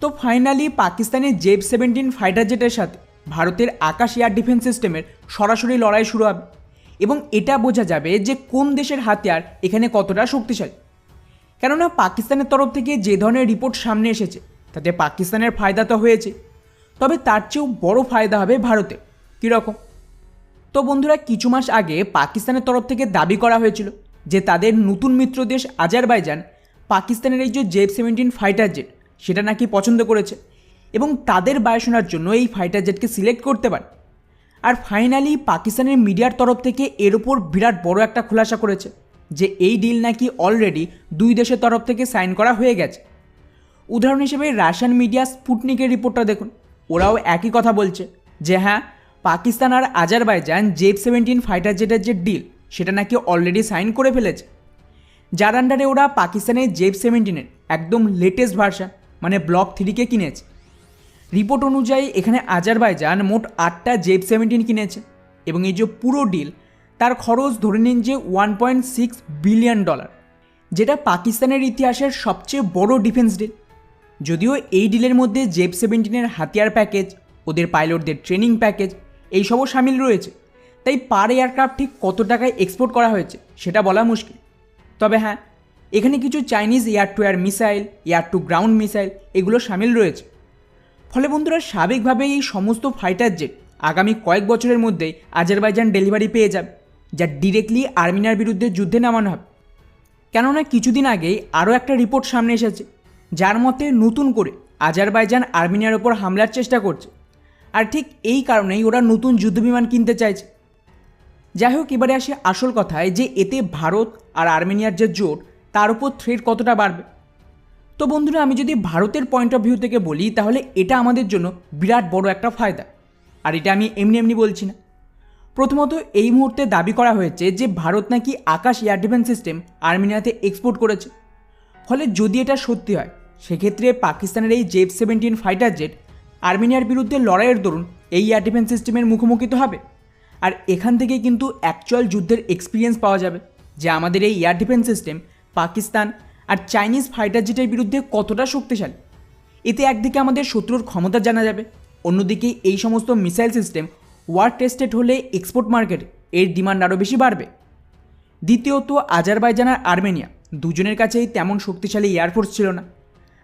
তো ফাইনালি পাকিস্তানের জেব seventeen fighter জেটের সাথে ভারতের আকাশ এয়ার ডিফেন্স সিস্টেমের সরাসরি লড়াই শুরু হবে। এবং এটা বোঝা যাবে যে কোন দেশের হাতিয়ার এখানে কতটা শক্তিশালী। কেননা পাকিস্তানের তরফ থেকে যে ধরনের রিপোর্ট সামনে এসেছে, তাতে পাকিস্তানের ফায়দা তো হয়েছে। তবে তার চেয়েও বড় ফায়দা হবে ভারতে। কীরকম? তো বন্ধুরা, কিছু মাস আগে পাকিস্তানের তরফ থেকে দাবি করা হয়েছিল যে তাদের নতুন মিত্র দেশ আজারবাইজান পাকিস্তানের এই যে জেব সেভেন্টিন ফাইটার জেট সেটা নাকি পছন্দ করেছে। এবং তাদের বায়ুসেনার জন্য এই ফাইটার জেটকে সিলেক্ট করতে পারে। আর ফাইনালি পাকিস্তানের মিডিয়ার তরফ থেকে এর ওপর বিরাট বড় একটা খোলাসা করেছে, যে এই ডিল নাকি অলরেডি দুই দেশের তরফ থেকে সাইন করা হয়ে গেছে। উদাহরণ হিসেবে রাশিয়ান মিডিয়া স্পুটনিকের রিপোর্টটা দেখুন। ওরাও একই কথা বলছে, যে হ্যাঁ পাকিস্তান আর আজারবাইজান জেব সেভেন্টিন ফাইটার জেটের যে ডিল সেটা নাকি অলরেডি সাইন করে ফেলেছে। যার আন্ডারে ওরা পাকিস্তানের জেব সেভেন্টিনের একদম লেটেস্ট ভার্সন মানে ব্লক থ্রিকে কিনেছে। রিপোর্ট অনুযায়ী এখানে আজারবাইজান মোট আটটা জেব সেভেন্টিন কিনেছে এবং এই যে পুরো ডিল, তার খরচ ধরে নিন যে one point six billion dollar, যেটা পাকিস্তানের ইতিহাসের সবচেয়ে বড় ডিফেন্স ডিল। যদিও এই ডিলের মধ্যে জেব সেভেন্টিনের হাতিয়ার প্যাকেজ, ওদের পাইলটদের ট্রেনিং প্যাকেজ এইসবও সামিল রয়েছে। তাই পার এয়ারক্রাফট ঠিক কত টাকায় এক্সপোর্ট করা হয়েছে, সেটা বলা মুশকিল। তবে হ্যাঁ এখানে কিছু Chinese air to air missile air to ground missile এগুলো সামিল রয়েছে। ফলে বন্ধুরা, স্বাভাবিকভাবেই এই সমস্ত ফাইটার জেট আগামী কয়েক বছরের মধ্যেই আজারবাইজান ডেলিভারি পেয়ে যাবে, যা ডিরেক্টলি আর্মিনার বিরুদ্ধে যুদ্ধে নামানো হবে। কেননা, কিছুদিন আগেই আরও একটা রিপোর্ট সামনে এসেছে, যার মতে নতুন করে আজারবাইজান আর্মিনিয়ার ওপর হামলার চেষ্টা করছে। আর ঠিক এই কারণেই ওরা নতুন যুদ্ধবিমান কিনতে চাইছে। যাই হোক, এবারে আসে আসল কথায় যে এতে ভারত আর আর্মেনিয়ার যে জোট তার উপর থ্রেড কতটা বাড়বে? তো বন্ধুরা, আমি যদি ভারতের পয়েন্ট অফ ভিউ থেকে বলি, তাহলে এটা আমাদের জন্য বিরাট বড় একটা ফায়দা। আর এটা আমি এমনি এমনি বলছি না। প্রথমত, এই মুহূর্তে দাবি করা হয়েছে যে, ভারত নাকি আকাশ এয়ার ডিফেন্স সিস্টেম আর্মেনিয়াতে এক্সপোর্ট করেছে। ফলে যদি এটা সত্যি হয়, সেক্ষেত্রে পাকিস্তানের এই জেফ সেভেন্টিন ফাইটার জেট আর্মেনিয়ার বিরুদ্ধে লড়াইয়ের দরুন এই এয়ার ডিফেন্স সিস্টেমের মুখোমুখি তো হবে। আর এখান থেকে কিন্তু অ্যাকচুয়াল যুদ্ধের এক্সপিরিয়েন্স পাওয়া যাবে, যে আমাদের এই এয়ার ডিফেন্স সিস্টেম পাকিস্তান আর চাইনিজ ফাইটার জেটের বিরুদ্ধে কতটা শক্তিশালী? এতে একদিকে আমাদের শত্রুর ক্ষমতা জানা যাবে, অন্যদিকে এই সমস্ত মিসাইল সিস্টেম ওয়ার টেস্টেড হলে এক্সপোর্ট মার্কেট এর ডিমান্ড আরও বেশি বাড়বে। দ্বিতীয়ত আজারবাইজান আর আর্মেনিয়া, দুজনের কাছেই তেমন শক্তিশালী এয়ারফোর্স ছিল না।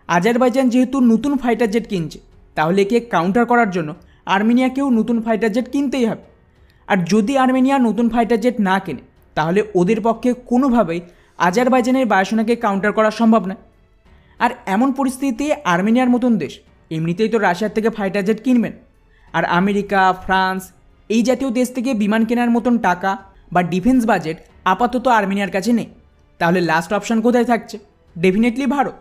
আজারবাইজান যেহেতু নতুন ফাইটার জেট কিনছে, তাহলে একে কাউন্টার করার জন্য আর্মেনিয়াকেও নতুন ফাইটার জেট কিনতেই হবে। আর যদি আর্মেনিয়া নতুন ফাইটার জেট না কেনে, তাহলে ওদের পক্ষে কোনোভাবেই আজারবাইজানের বায়ুসেনাকে কাউন্টার করা সম্ভব নয় আর এমন পরিস্থিতিতে আর্মেনিয়ার মতন দেশ, এমনিতেই তো রাশিয়ার থেকে ফাইটার জেট কিনবেন। আর আমেরিকা, ফ্রান্স, এই জাতীয় দেশ থেকে বিমান কেনার মতন টাকা বা ডিফেন্স বাজেট আপাতত আর্মেনিয়ার কাছে নেই। তাহলে লাস্ট অপশান কোথায় থাকছে? ডেফিনেটলি ভারত।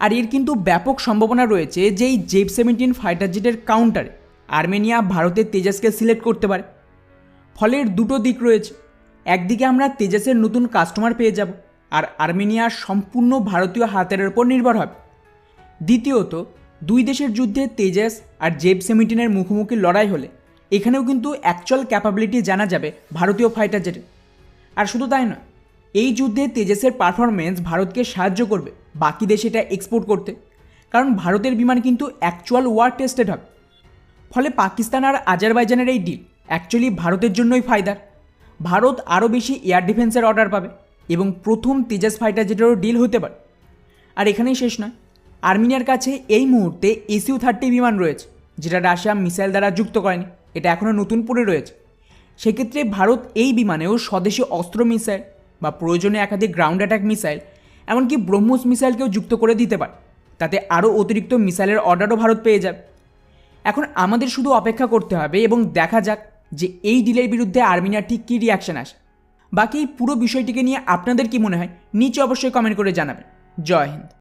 আর এর কিন্তু ব্যাপক সম্ভাবনা রয়েছে যে এই জেব সেভেন্টিন ফাইটার জেটের কাউন্টারে আর্মেনিয়া ভারতের তেজাসকে সিলেক্ট করতে পারে। ফলে এর দুটো দিক রয়েছে। একদিকে আমরা তেজাসের নতুন কাস্টমার পেয়ে যাব, আর আর্মেনিয়া সম্পূর্ণ ভারতীয় হাতের উপর নির্ভর হবে। দ্বিতীয়ত, দুই দেশের যুদ্ধে তেজাস আর জেব সেমিটিনের মুখোমুখি লড়াই হলে এখানেও কিন্তু অ্যাকচুয়াল ক্যাপাবিলিটি জানা যাবে ভারতীয় ফাইটার জেটের আর শুধু তাই নয়, এই যুদ্ধে তেজাসের পারফরমেন্স ভারতকে সাহায্য করবে, বাকি দেশে এটা এক্সপোর্ট করতে। কারণ ভারতের বিমান কিন্তু অ্যাকচুয়াল ওয়ার টেস্টেড হবে। ফলে পাকিস্তান আর আজারবাইজানের এই ডিল অ্যাকচুয়ালি ভারতের জন্যই ফায়দার। ভারত আরও বেশি এয়ার ডিফেন্সের অর্ডার পাবে এবং প্রথম তেজাস ফাইটার জেটেরও ডিল হতে পারে। আর এখানেই শেষ নয়, আর্মেনিয়ার কাছে এই মুহূর্তে এসিউ থার্টি বিমান রয়েছে, যেটা রাশিয়া মিসাইল দ্বারা যুক্ত করেনি, এটা এখনও নতুন পড়ে রয়েছে। সেক্ষেত্রে ভারত এই বিমানেও স্বদেশি অস্ত্র মিসাইল বা প্রয়োজনে একাধিক গ্রাউন্ড অ্যাটাক মিসাইল এমনকি ব্রহ্মোস মিসাইলকেও যুক্ত করে দিতে পারে, তাতে আরও অতিরিক্ত মিসাইলের অর্ডারও ভারত পেয়ে যাবে। এখন আমাদের শুধু অপেক্ষা করতে হবে এবং দেখা যাক যে এই ডিলের বিরুদ্ধে আর্মিনার ঠিক কী রিয়াকশান আসে? বাকি পুরো বিষয়টিকে নিয়ে আপনাদের কি মনে হয়? নিচে অবশ্যই কমেন্ট করে জানাবেন। জয় হিন্দ।